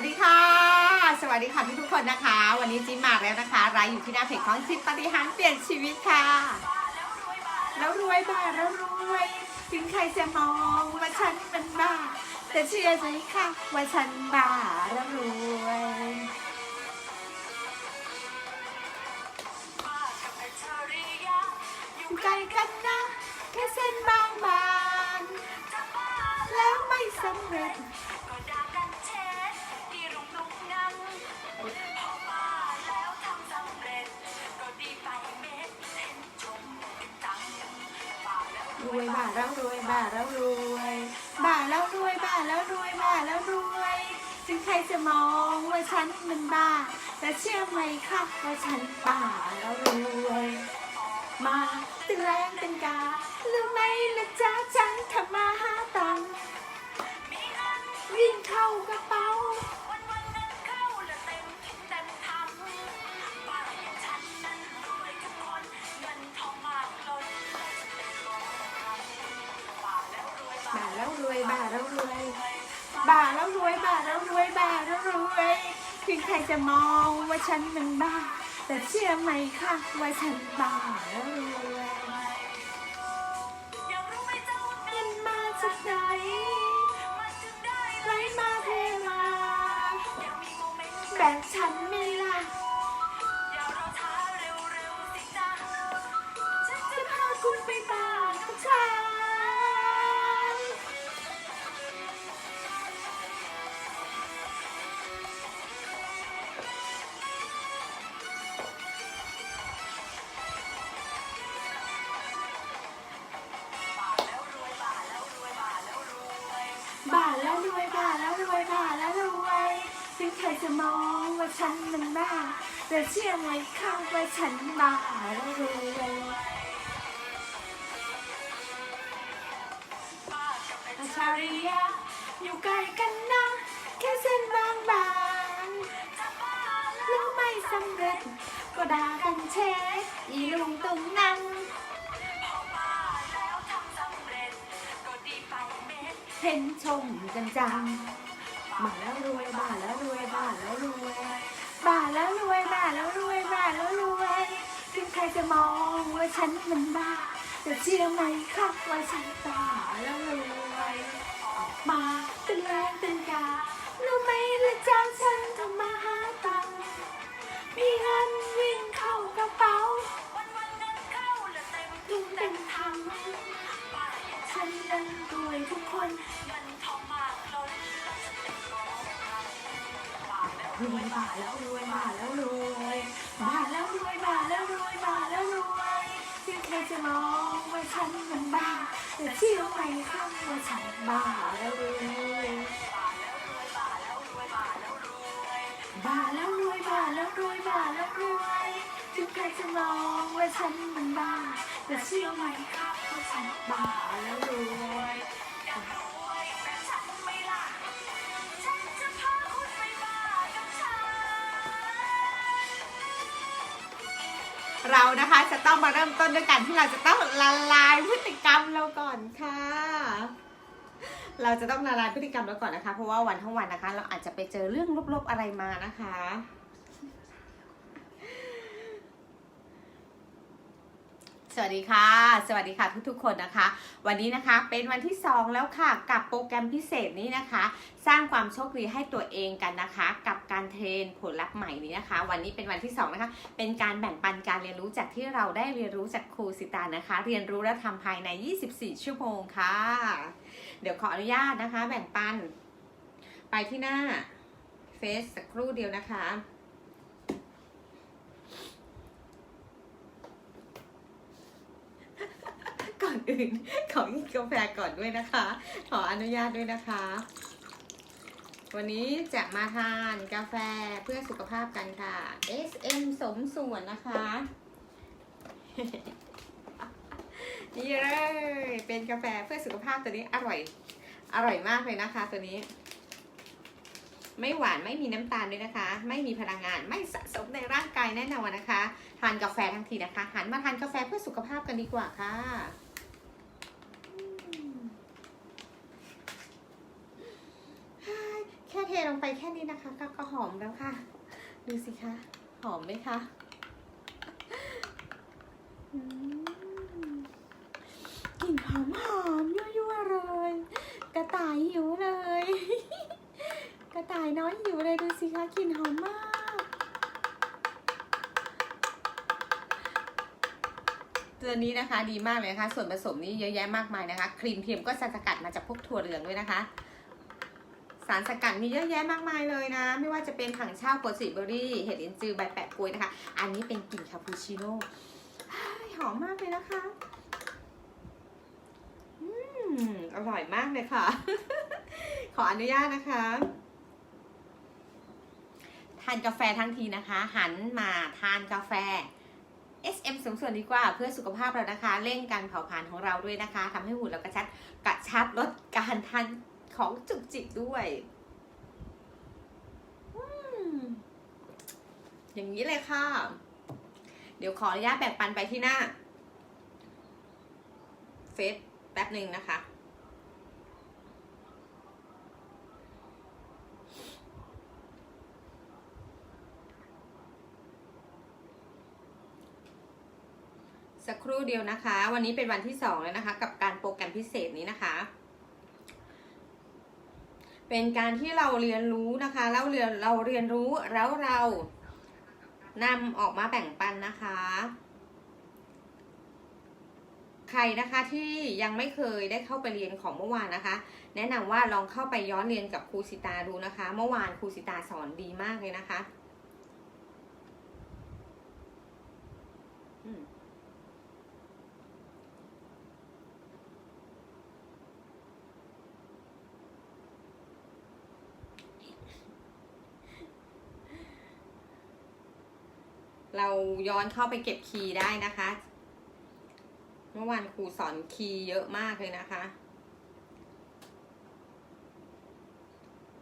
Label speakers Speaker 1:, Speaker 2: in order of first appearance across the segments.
Speaker 1: วัสดีค่ะ สวัสดีค่ะทุกทุกคนนะคะ วันนี้จิมมาแล้วนะคะรายอยู่ที่หน้าเพจของจิมปฏิหารเปลี่ยนชีวิตค่ะ แล้วรวยบ้าแล้วรวยถึงใครจะมองว่าฉันเป็นบ้า แต่เชื่อใจค่ะว่าฉันบ้าแล้วรวย แล้วรวยบ้าแล้วรวยบ้าแล้วรวยบ้าแล้วรวยบ้าแล้วรวยถึงใครจะมองว่าฉันมันบ้า แต่เชื่อไหมคะว่าฉันบ้าแล้วรวยมาตึงแรงตึงกาหรือไม่ละจ้าฉันทำมาหาตังค์วิ่งเข้ากระเป๋า แล้วรวยบ้าแล้วรวยบ้าแล้วรวยบ้าแล้วรวยบ้าแล้วรวยถึงใครจะมองว่าฉันมันบ้า แต่เชื่อไหมคะว่าฉันบ้าแล้วรวยเงินมาจากไหนไหลมาเทมาแบ่งฉันไม่ จะมองว่าฉันมันบ้าแต่เชื่อไหมข้างว่าฉันบ้าแล้วรวยอาชาริยะอยู่ไกลกันนะ แค่เส้นบางบางๆแล้วไม่สำเร็จ ก็ด่ากันเช็ดอีลุงตุงนังเห็นชมกันจัง มาแล้วรวยบ้าแล้วรวยบ้าแล้วรวยบ้าแล้วรวยบ้าแล้วรวยบ้าแล้วรวยถึงใครจะมองว่าฉันมันบ้าแต่เชื่อไหมครับว่าฉันบ้าแล้วรวยออกมาตึงแรงตึงการู้ไหมละจ้าฉันทำมาหาตังค์มีเงินวิ่งเข้ากระเป๋า
Speaker 2: วันวันเงินเข้า
Speaker 1: ลุงเป็นทางฉันนั้นรวยทุกคน แล้วรวยบ้าแล้วรวยบ้าแล้วรวยบ้าแล้วรวยบ้าแล้วรวยถึงใครจะมองว่าฉันมันบ้าแต่เชื่อไหมครับว่าฉันบ้าแล้วรวยบ้าแล้วรวยบ้าแล้วรวยบ้าแล้วรวยถึงใครจะมองว่าฉันมันบ้าแต่เชื่อไหมครับว่าฉันบ้าแล้วรวย เรานะคะจะต้องมาเริ่มต้นด้วยกันที่เราจะต้องละลายพฤติกรรมเราก่อนค่ะ เราจะต้องละลายพฤติกรรมเราก่อนนะคะ เพราะว่าวันทั้งวันนะคะ เราอาจจะไปเจอเรื่องลบๆอะไรมานะคะ สวัสดีค่ะ สวัสดีค่ะทุกๆ คนนะคะ วันนี้นะคะเป็นวันที่ 2 แล้วค่ะ กับโปรแกรมพิเศษนี้นะคะ สร้างความโชคดีให้ตัวเองกันนะคะ กับการเทรนผลลัพธ์ใหม่นี้นะคะ วันนี้เป็นวันที่ 2 นะคะ เป็นการแบ่งปันการเรียนรู้จากที่เราได้เรียนรู้จากครูสิตานะคะ เรียนรู้และทำภายใน 24 ชั่วโมงค่ะ เดี๋ยวขออนุญาตนะคะ แบ่งปัน ไปที่หน้าเฟซสักครู่เดียวนะคะ ก่อนอื่น ขอกินกาแฟก่อนด้วยนะคะ ขออนุญาตด้วยนะคะ วันนี้จะมาทานกาแฟเพื่อสุขภาพกันค่ะ SM สมส่วนนะคะ นี่เลย เป็นกาแฟเพื่อสุขภาพตัวนี้อร่อย อร่อยมากเลยนะคะตัวนี้ไม่หวานไม่มีน้ำตาลด้วยนะคะ ไม่มีพลังงานไม่สะสมในร่างกายแน่นอนนะคะ ทานกาแฟทั้งทีนะคะ หันมาทานกาแฟเพื่อสุขภาพกันดีกว่าค่ะอืมแค่เทลงไป แค่นี้นะคะก็ก็หอมแล้วค่ะ ดูสิคะ หอมไหมคะกลิ่นหอมหอมยั่วๆเลย กระต่ายหิวเลย กระต่ายน้อยหิวเลยดูสิคะกลิ่นหอมมากตัวนี้นะคะดีมากเลยนะคะ ส่วนผสมนี้เยอะแยะมากมายนะคะ ครีมเทียมก็สาสกัดมาจากพวกถั่วเหลืองด้วยนะคะ สารสกัดมีเยอะแยะมากมายเลยนะ ไม่ว่าจะเป็นถังเช่าโปรซิเบอรี่ เห็ดอินจือใบแปะกล้วยนะคะ อันนี้เป็นกลิ่นคาปูชิโน่หอมมากเลยนะคะ อืม อร่อยมากเลยค่ะ ขออนุญาตนะคะทานกาแฟทั้งทีนะคะ หันมาทานกาแฟ SM สูงส่วนดีกว่าเพื่อสุขภาพเรานะคะ เร่งการเผาผลาญของเราด้วยนะคะทำให้หุ่นเรากระชับกระชับลดการทาน ของจุกจิกด้วยอย่างนี้เลยค่ะ เดี๋ยวขออนุญาตแบ่งปันไปที่หน้า เฟซแป๊บหนึ่งนะคะ สักครู่เดียวนะคะ วันนี้เป็นวันที่สองแล้วนะคะ กับการโปรแกรมพิเศษนี้นะคะ เป็นการที่เราเรียนรู้นะคะแล้วเรียนเราเรียนรู้แล้วเรานำออกมาแบ่งปันนะคะ ใครนะคะที่ยังไม่เคยได้เข้าไปเรียนของเมื่อวานนะคะ แนะนำว่าลองเข้าไปย้อนเรียนกับครูสิตาดูนะคะ เมื่อวานครูสิตาสอนดีมากเลยนะคะ เราย้อนเข้าไปเก็บคีย์ได้นะคะ เมื่อวานครูสอนคีย์เยอะมากเลยนะคะ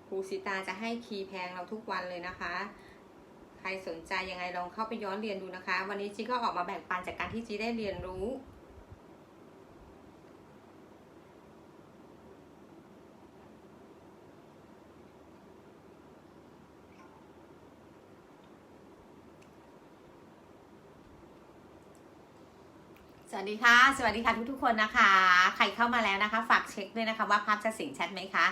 Speaker 1: ครูสิตาจะให้คีย์แพงเราทุกวันเลยนะคะ ใครสนใจยังไงลองเข้าไปย้อนเรียนดูนะคะ วันนี้จีก็ออกมาแบ่งปันจากการที่จีได้เรียนรู้ วัสดีค่ะ สวัสดีค่ะทุกๆคนนะคะ ใครเข้ามาแล้วนะคะ ฝากเช็คด้วยนะคะว่าภาพจะสิงชัดไหมคะ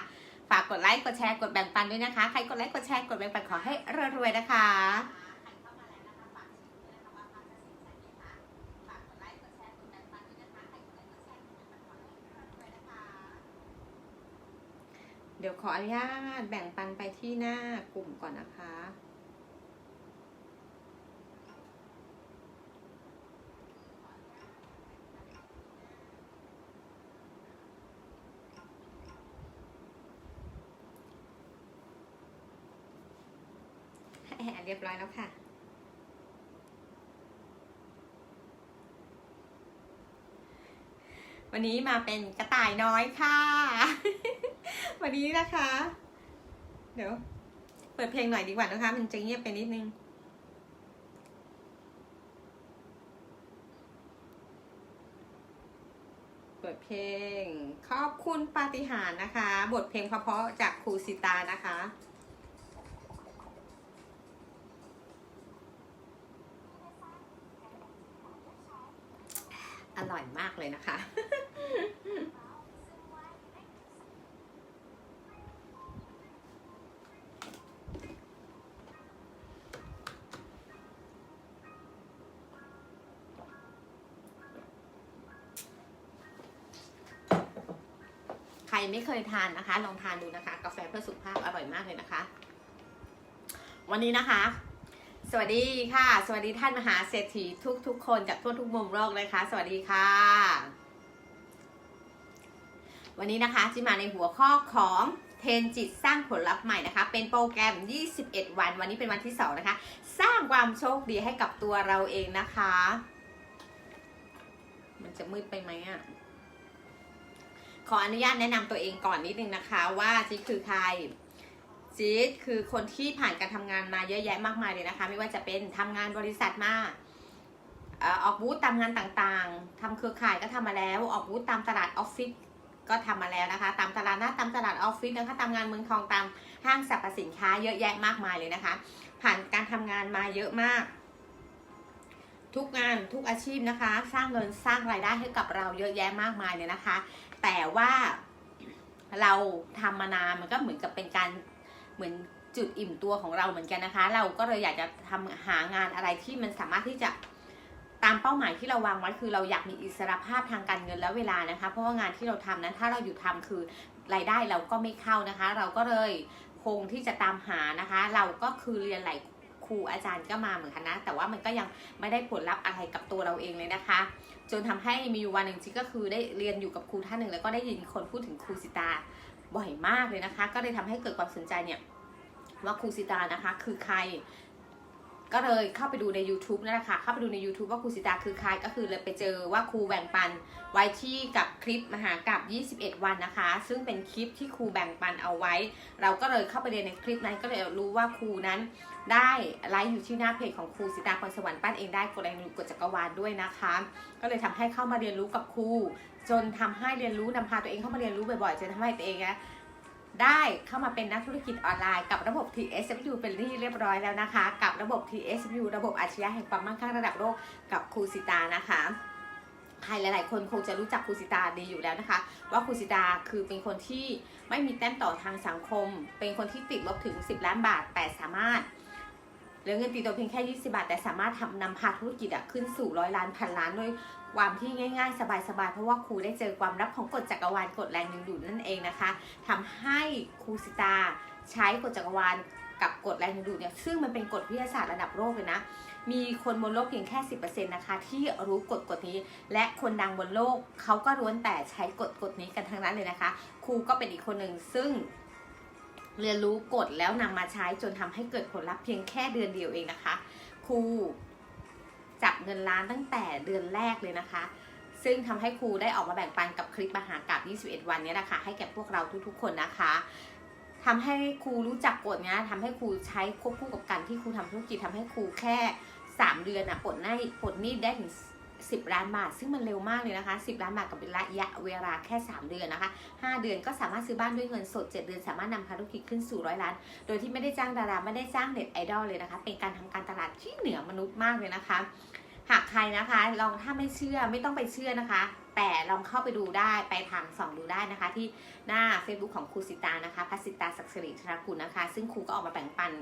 Speaker 1: ฝากกดไลค์ กดแชร์ กดแบ่งปันด้วยนะคะ ใครกดไลค์ กดแชร์ กดแบ่งปันขอให้รวยๆนะคะเดี๋ยวขออนุญาตแบ่งปันไปที่หน้ากลุ่มก่อนนะคะ เรียบร้อยแล้วค่ะ วันนี้มาเป็นกระต่ายน้อยค่ะ วันนี้นะคะ เดี๋ยว เปิดเพลงหน่อยดีกว่านะคะ มันจะเงียบไปนิดนึงเปิดเพลง ขอบคุณปาฏิหาริย์นะคะ บทเพลงเพราะๆจากครูสิตานะคะ อร่อยมากเลยนะคะ ใครไม่เคยทานนะคะ ลองทานดูนะคะ กาแฟเพื่อสุขภาพอร่อยมากเลยนะคะ วันนี้นะคะ สวัสดีค่ะ สวัสดีท่านมหาเศรษฐีทุกทุกๆคนจากทั่วทุกมุมโลกเลยค่ะสวัสดีค่ะ วันนี้นะคะจิมาในหัวข้อของเทนจิตสร้างผลลัพธ์ใหม่นะคะ เป็นโปรแกรม 21 วัน วันนี้เป็นวันที่ 2 นะคะ สร้างความโชคดีให้กับตัวเราเองนะคะ มันจะมืดไปไหมอะขออนุญาตแนะนำตัวเองก่อนนิดนึงนะคะ ว่าจิคือใคร จิ๊ดคือคนที่ผ่านการทำงานมาเยอะแยะมากมายเลยนะคะ ไม่ว่าจะเป็นทำงานบริษัทมาออกบูธตามงานต่างๆทำเครือข่ายก็ทำมาแล้ว ออกบูธตามตลาดออฟฟิศก็ทำมาแล้วนะคะ ตามตลาดหนัดตามตลาดออฟฟิศนะคะตามงานเมืองทองตามห้างสรรพสินค้าเยอะแยะมากมายเลยนะคะ ผ่านการทำงานมาเยอะมาก ทุกงานทุกอาชีพนะคะ สร้างเงินสร้างรายได้ให้กับเราเยอะแยะมากมายเลยนะคะ แต่ว่าเราทำมานานมันก็เหมือนกับเป็นการ เหมือนจุดอิ่มตัวของเราเหมือนกันนะคะ เราก็เลยอยากจะทำหางานอะไรที่มันสามารถที่จะตามเป้าหมายที่เราวางไว้คือเราอยากมีอิสรภาพทางการเงินและเวลานะคะ เพราะว่างานที่เราทำนั้นถ้าเราอยู่ทำคือรายได้เราก็ไม่เข้านะคะ เราก็เลยคงที่จะตามหานะคะ เราก็คือเรียนหลายครูอาจารย์ก็มาเหมือนกันนะ แต่ว่ามันก็ยังไม่ได้ผลลัพธ์อะไรกับตัวเราเองเลยนะคะ จนทำให้มีอยู่วันหนึ่งที่ก็คือได้เรียนอยู่กับครูท่านหนึ่งแล้วก็ได้ยินคนพูดถึงครูสิตา บ่อยมากเลยนะคะ ก็เลยทำให้เกิดความสนใจเนี่ยว่าครูสิตานะคะ คือใคร ก็เลยเข้าไปดูใน YouTube นั่นแหละค่ะ เข้าไปดูใน YouTube ว่าครูสิตาคือใคร ก็คือเลยไปเจอว่าครูแบ่งปันไว้ที่กับคลิปมหากรับ 21 วันนะคะ ซึ่งเป็นคลิปที่ครูแบ่งปันเอาไว้ เราก็เลยเข้าไปเรียนในคลิปนั้นก็เลยรู้ว่าครูนั้นได้ไลฟ์อยู่ที่หน้าเพจของครูสิตาพรสวรรค์ปั้นเองได้กดแรงกดจักรวาลด้วยนะคะ ก็เลยทำให้เข้ามาเรียนรู้กับครู จนทำให้เรียนรู้นำพาตัวเองเข้ามาเรียนรู้บ่อยๆจนทำให้ตัวเองนะได้เข้ามาเป็นนักธุรกิจออนไลน์กับระบบ TSFU เป็นที่เรียบร้อยแล้วนะคะ กับระบบ TSFU ระบบอาชญาแห่งความมั่งคั่งระดับโลกกับครูสิตานะคะใครหลาย ๆ คนคงจะรู้จักครูสิตาดีอยู่แล้วนะคะ ว่าครูสิตาคือเป็นคนที่ไม่มีแต้มต่อทางสังคม เป็นคนที่ติดลบถึง 10 ล้านบาทแต่สามารถ เหลือเงินติดตัวเพียงแค่ 20 บาท แต่สามารถทำนำพาธุรกิจอะขึ้นสู่ร้อยล้านพันล้านด้วยความที่ง่ายๆ สบายๆ เพราะว่าครูได้เจอความลับของกฎจักรวาลกฎแรงดึงดูดนั่นเองนะคะทำให้ครูสิตาใช้กฎจักรวาลกับกฎแรงดึงดูดเนี่ยซึ่งมันเป็นกฎวิทยาศาสตร์ระดับโลกเลยนะ มีคนบนโลกเพียงแค่ 10%นะคะที่รู้กฎกฎนี้ และคนดังบนโลกเขาก็ล้วนแต่ใช้กฎกฎนี้กันทั้งนั้นเลยนะคะ ครูก็เป็นอีกคนหนึ่งซึ่ง เรียนรู้กฎแล้วนำมาใช้จนทำให้เกิดผลลัพธ์เพียงแค่เดือนเดียวเองนะคะ ครูจับเงินล้านตั้งแต่เดือนแรกเลยนะคะ ซึ่งทำให้ครูได้ออกมาแบ่งปันกับคลิปมหากราบ21 วันนี้นะคะ ให้แก่พวกเราทุกๆ คนนะคะทำให้ครูรู้จักกฎเนี้ยทำให้ครูใช้ควบคู่กับการที่ครูทำธุรกิจทำให้ครูแค่ 3 เดือนอะปลดหนี้ปลดหนี้ได้ถึง 10 ล้านบาท ซึ่งมันเร็วมากเลยนะคะ 10 ล้านบาทกับระยะเวลาแค่ 3 เดือนนะคะ 5 เดือนก็สามารถซื้อบ้านด้วยเงินสด 7 เดือนสามารถนำธุรกิจขึ้นสู่ร้อยล้าน โดยที่ไม่ได้จ้างดาราไม่ได้จ้างเน็ตไอดอลเลยนะคะ เป็นการทำการตลาดที่เหนือมนุษย์มากเลยนะคะ หากใครนะคะลองถ้าไม่เชื่อไม่ต้องไปเชื่อนะคะแต่ลองเข้าไปดูได้ไปทางส่องดูได้นะคะ ที่หน้า Facebook ของครูสิตานะคะพัสิตาศักดิ์สิริธนกุลนะคะ ซึ่งครูก็ออกมาแบ่งปัน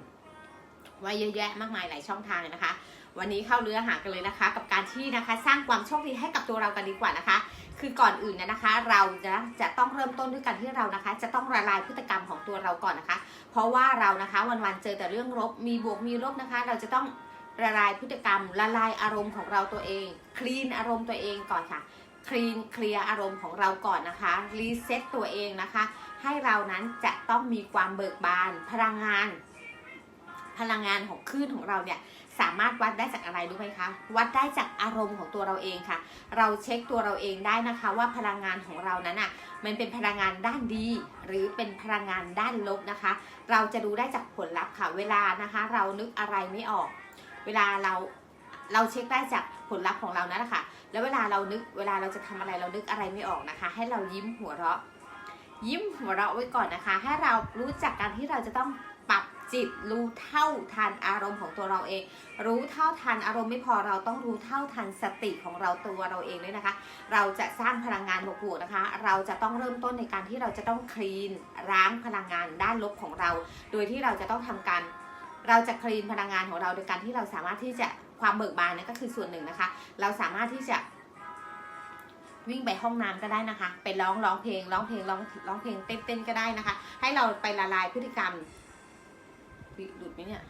Speaker 1: ไว้เยอะแยะมากมายหลายช่องทางเลยนะคะ วันนี้เข้าเรือหากันเลยนะคะ กับการที่นะคะสร้างความโชคดีให้กับตัวเรากันดีกว่านะคะ คือก่อนอื่นนยนะคะ เราจะจะต้องเริ่มต้นด้วยการที่เรานะคะ จะต้องละลายพฤติกรรมของตัวเราก่อนนะคะ เพราะว่าเรานะคะวันๆเจอแต่เรื่องลบมีบวกมีลบนะคะ เราจะต้องละลายพฤติกรรมละลายอารมณ์ของเราตัวเอง คลีนอารมณ์ตัวเองก่อนค่ะคลีนเคลียร์อารมณ์ของเราก่อนนะคะรีเซ็ตตัวเองนะคะ ให้เรานั้นจะต้องมีความเบิกบาน พลังงาน พลังงานของคลื่นของเราเนี่ย สามารถวัดได้จากอะไรรู้ไหมคะ วัดได้จากอารมณ์ของตัวเราเองค่ะ เราเช็คตัวเราเองได้นะคะ ว่าพลังงานของเรานั้นอะมันเป็นพลังงานด้านดี หรือเป็นพลังงานด้านลบนะคะ เราจะดูได้จากผลลัพธ์ค่ะ เวลานะคะ เรานึกอะไรไม่ออก เวลาเราเราเช็คได้จากผลลัพธ์ของเรานั่นแหละค่ะ แล้วเวลาเรานึกเวลาเราจะทำอะไรเรานึกอะไรไม่ออกนะคะ ให้เรายิ้มหัวเราะ ยิ้มหัวเราะไว้ก่อนนะคะ ให้เรารู้จักการที่เราจะต้อง จิตรู้เท่าทันอารมณ์ของตัวเราเอง รู้เท่าทันอารมณ์ไม่พอเราต้องรู้เท่าทันสติของเราตัวเราเองด้วยนะคะ เราจะสร้างพลังงานบวกๆนะคะ เราจะต้องเริ่มต้นในการที่เราจะต้องคลีนล้างพลังงานด้านลบของเรา โดยที่เราจะต้องทำการเราจะคลีนพลังงานของเราโดยการที่เราสามารถที่จะความเบิกบานนั่นก็คือส่วนหนึ่งนะคะ เราสามารถที่จะวิ่งไปห้องน้ำก็ได้นะคะ ไปร้องร้องเพลงร้องเพลงร้องร้องเพลงเต้นเต้นก็ได้นะคะ ให้เราไปละลายพฤติกรรม หลุดไหมเนี่ย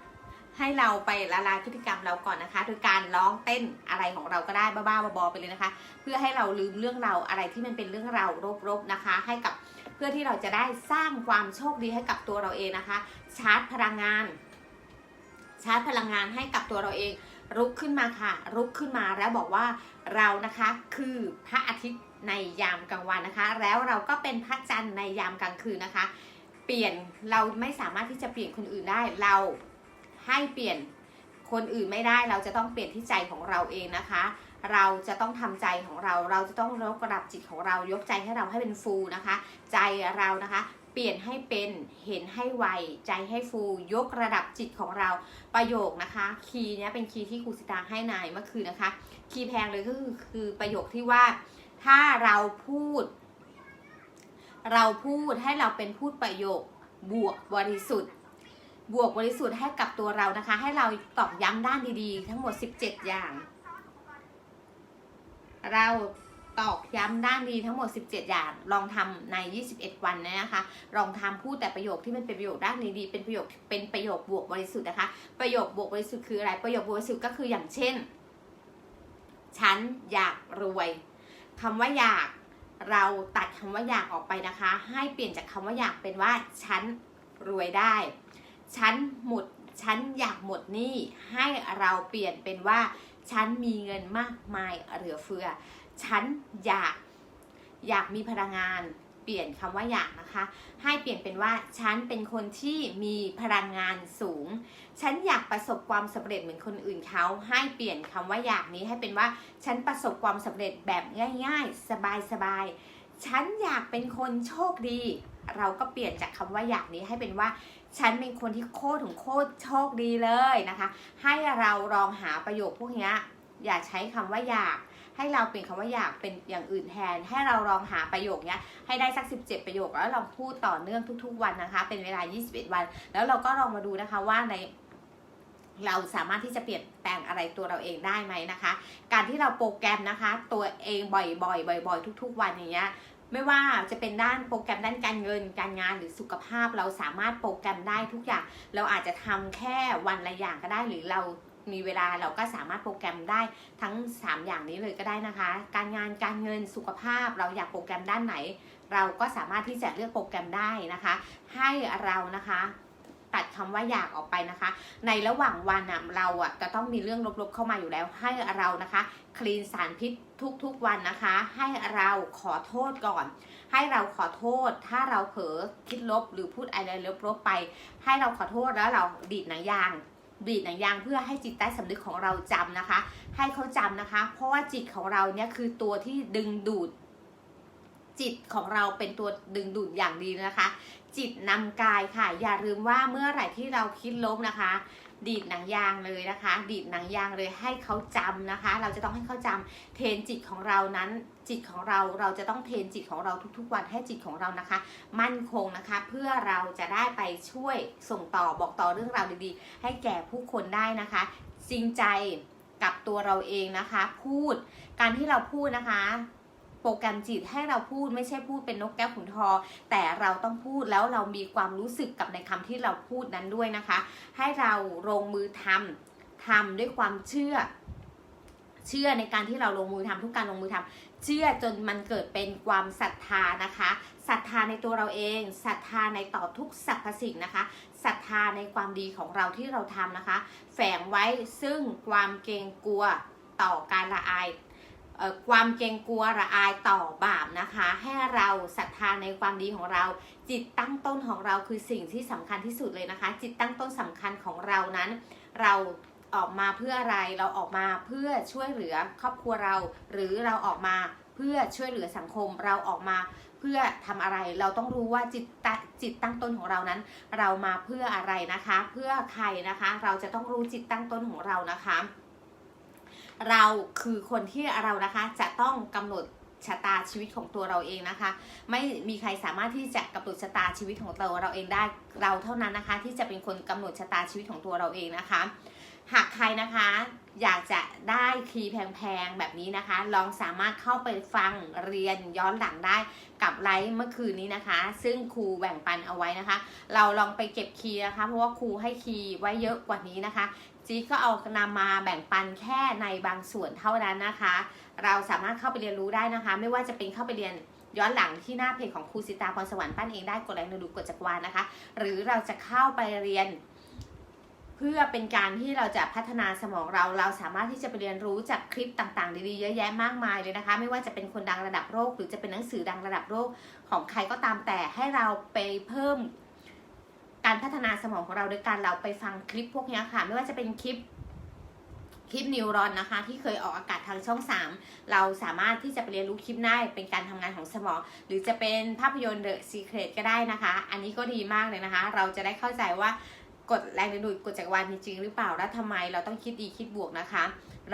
Speaker 1: ให้เราไปละลายพฤติกรรมเราก่อนนะคะ โดยการร้องเต้นอะไรของเราก็ได้บ้าๆบอๆไปเลยนะคะ เพื่อให้เราลืมเรื่องเราอะไรที่มันเป็นเรื่องเรารบๆนะคะ ให้กับเพื่อที่เราจะได้สร้างความโชคดีให้กับตัวเราเองนะคะ ชาร์จพลังงาน ชาร์จพลังงานให้กับตัวเราเองลุกขึ้นมาค่ะลุกขึ้นมาแล้วบอกว่าเรานะคะคือพระอาทิตย์ในยามกลางวันนะคะ แล้วเราก็เป็นพระจันทร์ในยามกลางคืนนะคะ ลี่ยนเราไม่สามารถที่จะเปลี่ยนคนอื่นได้เราให้เปลี่ยนคนอื่นไม่ได้เราจะต้องเปลี่ยนที่ใจของเราเองนะคะ เราจะต้องทำใจของเรา เราจะต้องยกระดับจิตของเรายกใจให้เราให้เป็นฟูนะคะ ใจเรานะคะ เปลี่ยนให้เป็นเห็นให้ไวใจให้ฟู ยกระดับจิตของเราประโยคนะคะ คีย์เนี้ยเป็นคีย์ที่ครูสิตาให้นายเมื่อคืนนะคะ คีย์แพงเลยก็คือคือประโยคที่ว่า ถ้าเราพูด เราพูดให้เราเป็นพูดประโยคบวกบริสุทธิ์ บวกบริสุทธิ์ให้กับตัวเรานะคะ ให้เราตอกย้ำด้านดีๆ ทั้งหมด 17 อย่าง เราตอกย้ำด้านดีทั้งหมด 17 อย่าง ลองทำใน 21 วันนะคะ ลองทำพูดแต่ประโยคที่มันเป็นประโยคด้านดีๆเป็นประโยคเป็นประโยคบวกบริสุทธิ์นะคะ ประโยคบวกบริสุทธิ์คืออะไร ประโยคบริสุทธิ์ก็คืออย่างเช่น ฉันอยากรวยคำว่าอยาก เราตัดคำว่าอยากออกไปนะคะ ให้เปลี่ยนจากคำว่าอยากเป็นว่าฉันรวยได้ ฉันหมด ฉันอยากหมดหนี้ให้เราเปลี่ยนเป็นว่า ฉันมีเงินมากมายเหลือเฟือ ฉันอยากอยากมีพลังงาน เปลี่ยนคำว่าอยากนะคะ ให้เปลี่ยนเป็นว่าฉันเป็นคนที่มีพลังงานสูง ฉันอยากประสบความสำเร็จเหมือนคนอื่นเขา ให้เปลี่ยนคำว่าอยากนี้ให้เป็นว่าฉันประสบความสำเร็จแบบง่าย ๆ สบายๆ ฉันอยากเป็นคนโชคดี เราก็เปลี่ยนจากคำว่าอยากนี้ให้เป็นว่าฉันเป็นคนที่โคตรถึงโคตรโชคดีเลยนะคะ ให้เราลองหาประโยคพวกนี้อย่าใช้คำว่าอยาก ให้เราเปลี่ยนคำว่าอยากเป็นอย่างอื่นแทน ให้เราลองหาประโยคเนี้ยให้ได้สัก 17 ประโยค แล้วลองพูดต่อเนื่องทุก ๆ วันนะคะ เป็นเวลา 21 วัน แล้วเราก็ลองมาดูนะคะว่าในเราสามารถที่จะเปลี่ยนแปลงอะไรตัวเราเองได้ไหมนะคะ การที่เราโปรแกรมนะคะ ตัวเองบ่อยๆ บ่อย ๆ ทุก ๆ วันอย่างเงี้ยไม่ว่าจะเป็นด้านโปรแกรมด้านการเงิน การงานหรือสุขภาพเราสามารถโปรแกรมได้ทุกอย่าง เราอาจจะทำแค่วันละอย่างก็ได้หรือเรา มีเวลาเราก็สามารถโปรแกรมได้ทั้ง 3 อย่างนี้เลยก็ได้นะคะ การงานการเงินสุขภาพเราอยากโปรแกรมด้านไหน เราก็สามารถที่จะเลือกโปรแกรมได้นะคะ ให้เรานะคะตัดคำว่าอยากออกไปนะคะ ในระหว่างวันเราอะจะต้องมีเรื่องลบๆเข้ามาอยู่แล้ว ให้เรานะคะ คลีนสารพิษทุกๆวันนะคะ ให้เราขอโทษก่อน ให้เราขอโทษ ถ้าเราเผลอคิดลบหรือพูดอะไรลบๆไป ให้เราขอโทษแล้วเราดีดหนังยาง บีดหนังยางเพื่อให้จิตใต้สำนึกของเราจำนะคะ ให้เขาจำนะคะ เพราะว่าจิตของเราเนี่ยคือตัวที่ดึงดูด จิตของเราเป็นตัวดึงดูดอย่างดีนะคะ จิตนำกายค่ะ อย่าลืมว่าเมื่อไหร่ที่เราคิดลบนะคะ ดีดหนังยางเลยนะคะ ดีดหนังยางเลยให้เขาจำนะคะ เราจะต้องให้เขาจำเทรนจิตของเรานั้นจิตของเราเราจะต้องเทรนจิตของเราทุกๆ วันให้จิตของเรานะคะ มั่นคงนะคะ เพื่อเราจะได้ไปช่วยส่งต่อบอกต่อเรื่องราวดีๆ ให้แก่ผู้คนได้นะคะจริงใจกับตัวเราเองนะคะ พูดการที่เราพูดนะคะ โปรแกรมจิตให้เราพูดไม่ใช่พูดเป็นนกแก้วขุนทองแต่เราต้องพูดแล้วเรามีความรู้สึกกับในคำที่เราพูดนั้นด้วยนะคะ ให้เราลงมือทำทำด้วยความเชื่อ เชื่อในการที่เราลงมือทำทุกการลงมือทำเชื่อจนมันเกิดเป็นความศรัทธานะคะศรัทธาในตัวเราเองศรัทธาในต่อทุกสรรพสิ่งนะคะศรัทธาในความดีของเราที่เราทำนะคะ แฝงไว้ซึ่งความเกรงกลัวต่อการละอาย ความเกรงกลัวระอายต่อบาปนะคะ ให้เราศรัทธาในความดีของเรา จิตตั้งต้นของเราคือสิ่งที่สำคัญที่สุดเลยนะคะ จิตตั้งต้นสำคัญของเรานั้น เราออกมาเพื่ออะไรเราออกมาเพื่อช่วยเหลือครอบครัวเรา หรือเราออกมาเพื่อช่วยเหลือสังคมเราออกมาเพื่อทำอะไรเราต้องรู้ว่าจิตตจิตตั้งต้นของเรานั้น เรามาเพื่ออะไรนะคะ เพื่อใครนะคะ เราจะต้องรู้จิตตั้งต้นของเรานะคะ เราคือคนที่เรานะคะจะต้องกำหนดชะตาชีวิตของตัวเราเองนะคะ ไม่มีใครสามารถที่จะกำหนดชะตาชีวิตของตัวเราเองได้เราเท่านั้นนะคะ ที่จะเป็นคนกำหนดชะตาชีวิตของตัวเราเองนะคะ หากใครนะคะอยากจะได้คีย์แพงๆแบบนี้นะคะ ลองสามารถเข้าไปฟังเรียนย้อนหลังได้กับไลฟ์เมื่อคืนนี้นะคะ ซึ่งครูแบ่งปันเอาไว้นะคะ เราลองไปเก็บคีย์นะคะ เพราะว่าครูให้คีย์ไว้เยอะกว่านี้นะคะ จีก็เอานำมาแบ่งปันแค่ในบางส่วนเท่านั้นนะคะ เราสามารถเข้าไปเรียนรู้ได้นะคะ ไม่ว่าจะเป็นเข้าไปเรียนย้อนหลังที่หน้าเพจของครูสิตาพรสวรรค์ปั้นเองได้กดไลค์นดูกดจักรวาลนะคะ หรือเราจะเข้าไปเรียน เพื่อเป็นการที่เราจะพัฒนาสมองเรา เราสามารถที่จะไปเรียนรู้จากคลิปต่างๆ ดีๆเยอะแยะมากมายเลยนะคะ ไม่ว่าจะเป็นคนดังระดับโลกหรือจะเป็นหนังสือดังระดับโลกของใครก็ตามแต่ให้เราไปเพิ่ม การพัฒนาสมองของเราโดยการเราไปฟังคลิปพวกนี้ค่ะ ไม่ว่าจะเป็นคลิปคลิปนิวรอนนะคะ ที่เคยออกอากาศทางช่อง 3 เราสามารถที่จะไปเรียนรู้คลิปได้เป็นการทำงานของสมอง หรือจะเป็นภาพยนตร์ The Secret ก็ได้นะคะ อันนี้ก็ดีมากเลยนะคะ เราจะได้เข้าใจว่ากฎแรงดึงดูดกฎจักรวาลมีจริงหรือเปล่าและทำไมเราต้องคิดดีคิดบวกนะคะ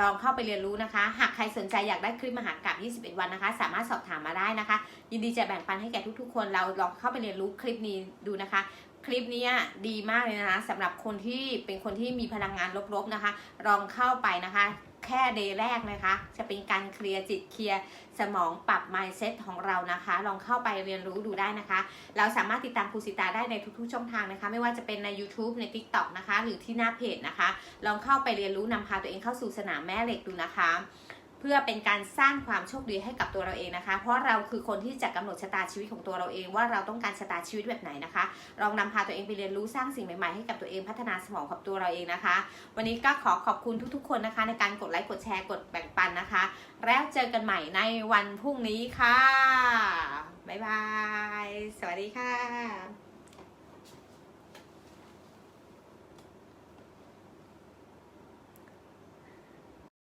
Speaker 1: ลองเข้าไปเรียนรู้นะคะ หากใครสนใจอยากได้คลิปมหากราบ21 วันนะคะ สามารถสอบถามมาได้นะคะ ยินดีจะแบ่งปันให้แก่ทุกๆ คน เราลองเข้าไปเรียนรู้คลิปนี้ดูนะคะ คลิปนี้ดีมากเลยนะคะสำหรับคนที่เป็นคนที่มีพลังงานลบๆนะคะ ลองเข้าไปนะคะ แค่เดย์แรกนะคะ จะเป็นการเคลียร์จิตเคลียร์สมองปรับ mindset ของเรานะคะ ลองเข้าไปเรียนรู้ดูได้นะคะ เราสามารถติดตามครูสิตาได้ในทุกๆช่องทางนะคะ ไม่ว่าจะเป็นใน YouTube ใน TikTok นะคะ หรือที่หน้าเพจนะคะ ลองเข้าไปเรียนรู้นำพาตัวเองเข้าสู่สนามแม่เหล็กดูนะคะ เพื่อเป็นการสร้างความโชคดีให้กับตัวเราเองนะคะ เพราะเราคือคนที่จะกำหนดชะตาชีวิตของตัวเราเอง ว่าเราต้องการชะตาชีวิตแบบไหนนะคะ ลองนำพาตัวเองไปเรียนรู้สร้างสิ่งใหม่ๆให้กับตัวเองพัฒนาสมองกับตัวเราเองนะคะ วันนี้ก็ขอขอบคุณทุกๆ คนนะคะ ในการกดไลค์กดแชร์กดแบ่งปันนะคะ แล้วเจอกันใหม่ในวันพรุ่งนี้ค่ะบ๊ายบาย สวัสดีค่ะ